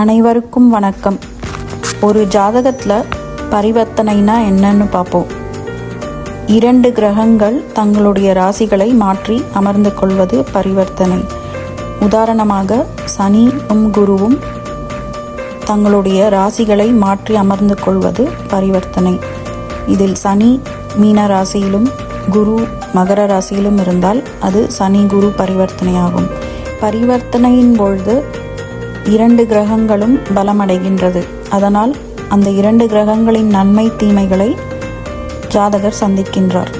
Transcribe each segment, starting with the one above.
அனைவருக்கும் வணக்கம். ஒரு ஜாதகத்தில் பரிவர்த்தனைனா என்னன்னு பார்ப்போம். இரண்டு கிரகங்கள் தங்களுடைய ராசிகளை மாற்றி அமர்ந்து கொள்வது பரிவர்த்தனை. உதாரணமாக சனியும் குருவும் தங்களுடைய ராசிகளை மாற்றி அமர்ந்து கொள்வது பரிவர்த்தனை. இதில் சனி மீன ராசியிலும் குரு மகர ராசியிலும் இருந்தால் அது சனி குரு பரிவர்த்தனையாகும். பரிவர்த்தனையின் பொழுது இரண்டு கிரகங்களும் பலமடைகின்றது. அதனால் அந்த இரண்டு கிரகங்களின் நன்மை தீமைகளை ஜாதகர் சந்திக்கின்றார்.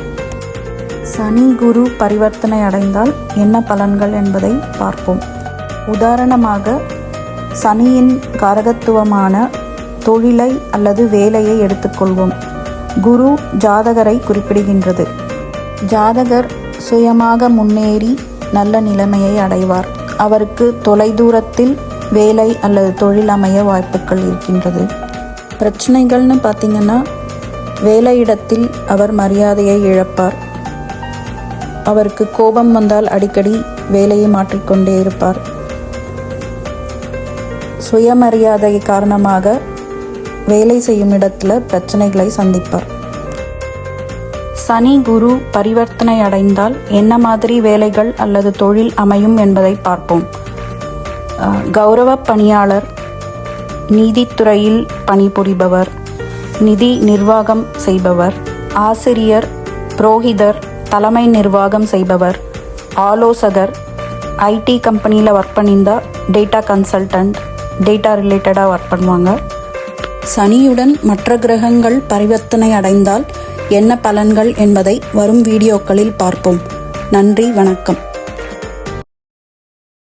சனி குரு பரிவர்த்தனை அடைந்தால் என்ன பலன்கள் என்பதை பார்ப்போம். உதாரணமாக சனியின் காரகத்துவமான தொழிலை அல்லது வேலையை எடுத்துக்கொள்வோம். குரு ஜாதகரை குறிப்பிடுகின்றது. ஜாதகர் சுயமாக முன்னேறி நல்ல நிலைமையை அடைவார். அவருக்கு தொலைதூரத்தில் வேலை அல்லது தொழில் அமைய வாய்ப்புகள் இருக்கின்றது. பிரச்சனைகள்னு பார்த்தீங்கன்னா வேலையிடத்தில் அவர் மரியாதையை இழப்பார். அவருக்கு கோபம் வந்தால் அடிக்கடி வேலையை மாற்றிக்கொண்டே இருப்பார். சுயமரியாதை காரணமாக வேலை செய்யும் இடத்துல பிரச்சனைகளை சந்திப்பார். சனி குரு பரிவர்த்தனை அடைந்தால் என்ன மாதிரி வேலைகள் அல்லது தொழில் அமையும் என்பதை பார்ப்போம். கௌரவ பணியாளர் நீதித்துறையில் பணிபுரிபவர் நிதி நிர்வாகம் செய்பவர் ஆசிரியர் புரோகிதர் தலைமை நிர்வாகம் செய்பவர் ஆலோசகர் ஐடி கம்பெனியில் ஒர்க் பண்ணியிருந்தால் டேட்டா கன்சல்டன்ட் டேட்டா ரிலேட்டடாக ஒர்க் பண்ணுவாங்க. சனியுடன் மற்ற கிரகங்கள் பரிவர்த்தனை அடைந்தால் என்ன பலன்கள் என்பதை வரும் வீடியோக்களில் பார்ப்போம். நன்றி வணக்கம்.